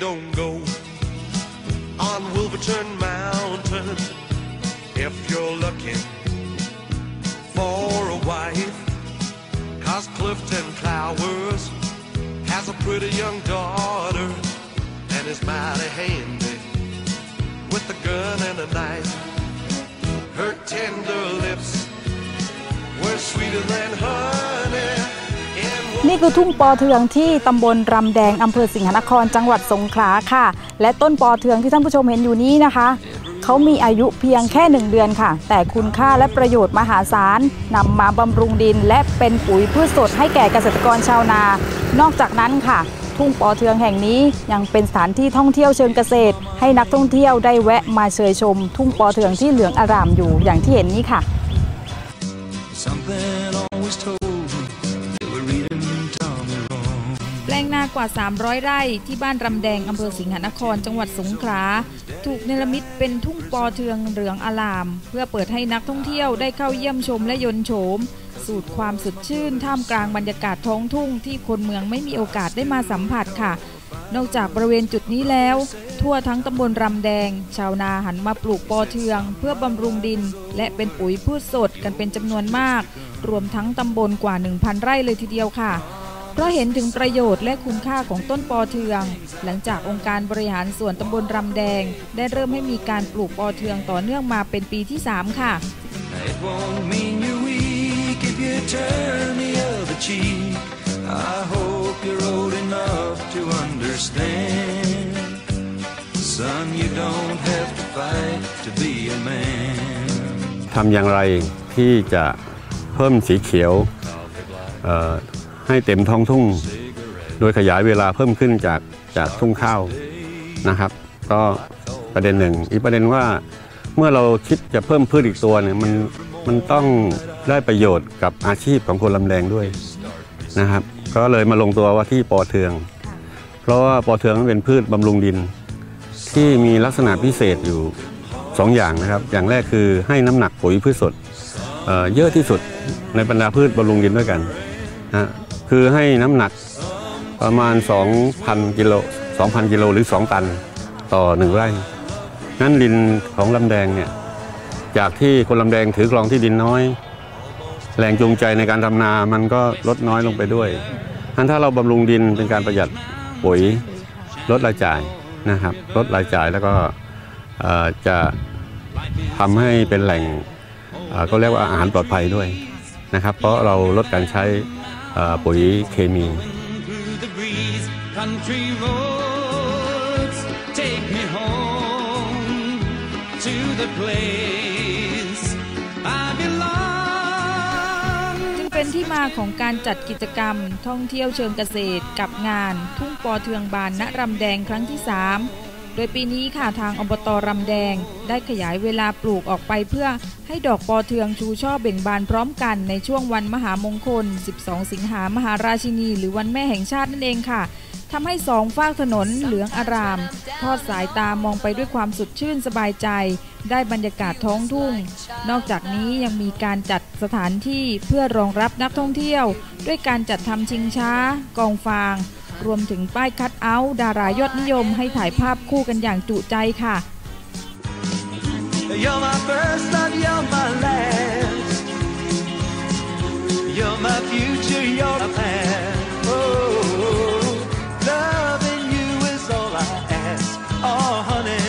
don't go on Wolverton Mountain if you're looking for a wife. Cause Clifton Clowers has a pretty young daughter and is mighty handy with a gun and a knife. Her tender lips were sweeter than honey. นี่คือทุ่งปอเทืองที่ตำบลรำแดงอำเภอสิงหนคร จังหวัดสงขลาค่ะ และต้นปอเทืองที่ท่านผู้ชมเห็นอยู่นี้นะคะ เขามีอายุเพียงแค่หนึ่งเดือนค่ะ แต่คุณค่าและประโยชน์มหาศาลนำมาบำรุงดิน และเป็นปุ๋ยพืชสดให้แก่เกษตรกรชาวนา นอกจากนั้นค่ะ ทุ่งปอเทืองแห่งนี้ยังเป็นสถานที่ท่องเที่ยวเชิงเกษตร ให้นักท่องเที่ยวได้แวะมาเชยชม ทุ่งปอเทืองที่เหลืองอารามอยู่อย่างที่เห็นนี้ค่ะ งนากว่า 300 ไร่ที่บ้านรำแดงอำเภอสิงหนคร จังหวัดสงขลา ถูกเนรมิตเป็นทุ่งปอเทืองเหลืองอลาม เพื่อเปิดให้นักท่องเที่ยวได้เข้าเยี่ยมชมและยนโฉม สูตรความสดชื่น ท่ามกลางบรรยากาศท้องทุ่งที่คนเมืองไม่มีโอกาสได้มาสัมผัสค่ะ นอกจากบริเวณจุดนี้แล้ว ทั่วทั้งตำบลรำแดง ชาวนาหันมาปลูกปอเทือง เพื่อบำรุงดิน และเป็นปุ๋ยพืชสดกันเป็นจำนวนมาก รวมทั้งตำบลกว่า 1,000 ไร่เลยทีเดียวค่ะ ราะเห็นถึงประโยชน์และคุณค่าของต้นปอเทือง หลังจากองค์การบริหารส่วนตำบลรำแดง ได้เริ่มให้มีการปลูกปอเทืองต่อเนื่องมาเป็นปีที่ 3 ค่ะ Son, ทำอย่างไรที่จะเพิ่มสีเขียว ให้เต็มท้องทุ่ง โดยขยายเวลาเพิ่มขึ้นจากจากทุ่งข้าวนะครับ ก็ประเด็นหนึ่ง อีกประเด็นว่าเมื่อเราคิดจะเพิ่มพืชอีกตัวเนี่ยมันมันต้องได้ประโยชน์กับอาชีพของคนลำแดงด้วยนะครับ ก็เลยมาลงตัวว่าที่ปอเทือง เพราะว่าปอเทืองนั้นเป็นพืชบำรุงดิน ที่มีลักษณะพิเศษอยู่สองอย่างนะครับ อย่างแรกคือให้น้ำหนักปุ๋ยพืชสดเเยอะที่สุดในบรรดาพืชบำรุงดินด้วยกันนะ คือให้น้ำหนักประมาณ 2,000กิโล2,000กิโลหรือ 2 ตันต่อ 1 ไร่ นั้นดินของลำแดงเนี่ยจากที่คนลำแดงถือกลองที่ดินน้อย แรงจูงใจในการทำนามันก็ลดน้อยลงไปด้วยนั้นถ้าเราบำรุงดินเป็นการประหยัดปุ๋ยลดรายจ่ายนะครับลดรายจ่ายแล้วก็จะทำให้เป็นแหล่งก็เรียกว่าอาหารปลอดภัยด้วยนะครับ เพราะเราลดการใช้ ปุ๋ยเคมีจึงเป็นที่มาของการจัดกิจกรรมท่องเที่ยวเชิงเกษตรกับงาน ทุ่งปอเทืองบานณรำแดงครั้งที่ 3 ดยปีนี้ค่ะทางอบตรำแดง ได้ขยายเวลาปลูกออกไปเพื่อให้ดอกปอเทืองชูช่อเบ่งบานพร้อมกันในช่วงวันมหามงคล 12 สิงหามหาราชินี หรือวันแม่แห่งชาตินั่นเองค่ะทำให้สองฝากถนนเหลืองอาราม ทอดสายตามองไปด้วยความสดชื่นสบายใจ ได้บรรยากาศท้องทุ่ง นอกจากนี้ยังมีการจัดสถานที่เพื่อรองรับนักท่องเที่ยว ด้วยการจัดทำชิงช้า กองฟาง รวมถึงป้ายคัดเอาท์ดารายอดนิยมให้ถ่ายภาพคู่กันอย่างจุใจค่ะ You're my first love, you're my last. You're my future, you're my past. Oh, loving you is all I ask. Oh, honey.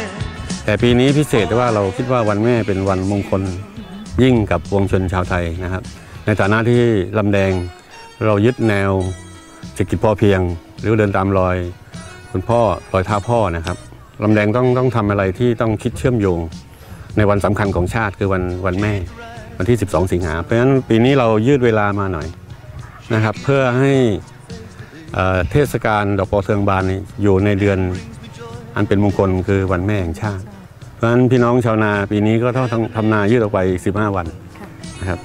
แต่ปีนี้พิเศษว่าเราคิดว่าวันแม่เป็นวันมงคลยิ่งกับวงชนชาวไทยนะครับ ในฐานะที่ลำแดงเรายึดแนวเศรษฐกิจพอเพียง หรือเดินตามรอยคุณพ่อรอยเท้าพ่อนะครับลำแดงต้องต้องทำอะไรที่ต้องคิดเชื่อมโยง ในวันสำคัญของชาติคือวันวันแม่ วันที่ 12 สิงหาเพราะฉะนั้นปีนี้เรายืดเวลามาหน่อยนะครับ เพื่อให้เทศกาลดอกปอเทืองบานอยู่ในเดือนอันเป็นมงคลคือวันแม่แห่งชาติ เพราะฉะนั้นพี่น้องชาวนาปีนี้ก็ต้องทำนายืดออกไป 15 วันนะครับ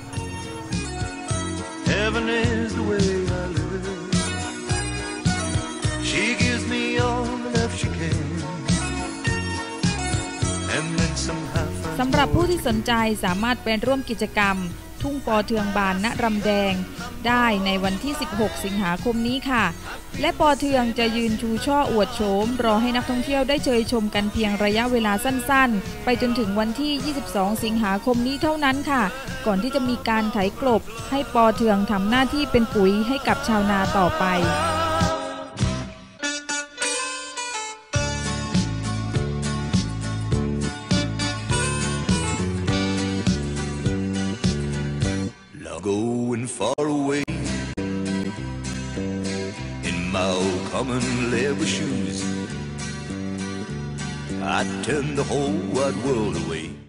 รับผู้ที่สนใจสามารถไปร่วมกิจกรรมททุ่งปอเทืองบานณรำแดง ได้ในวันที่ 16 สิงหาคมนี้ค่ะ และปอเทืองจะยืนชูช่ออวดโฉม รอให้นักท่องเที่ยวได้เชยชมกันเพียงระยะเวลาสั้นๆ ไปจนถึงวันที่ 22 สิงหาคมนี้เท่านั้นค่ะ ก่อนที่จะมีการไถกลบ ให้ปอเทืองทำหน้าที่เป็นปุ๋ยให้กับชาวนาต่อไป far away in my old common leather shoes. I'd turn the whole wide world away.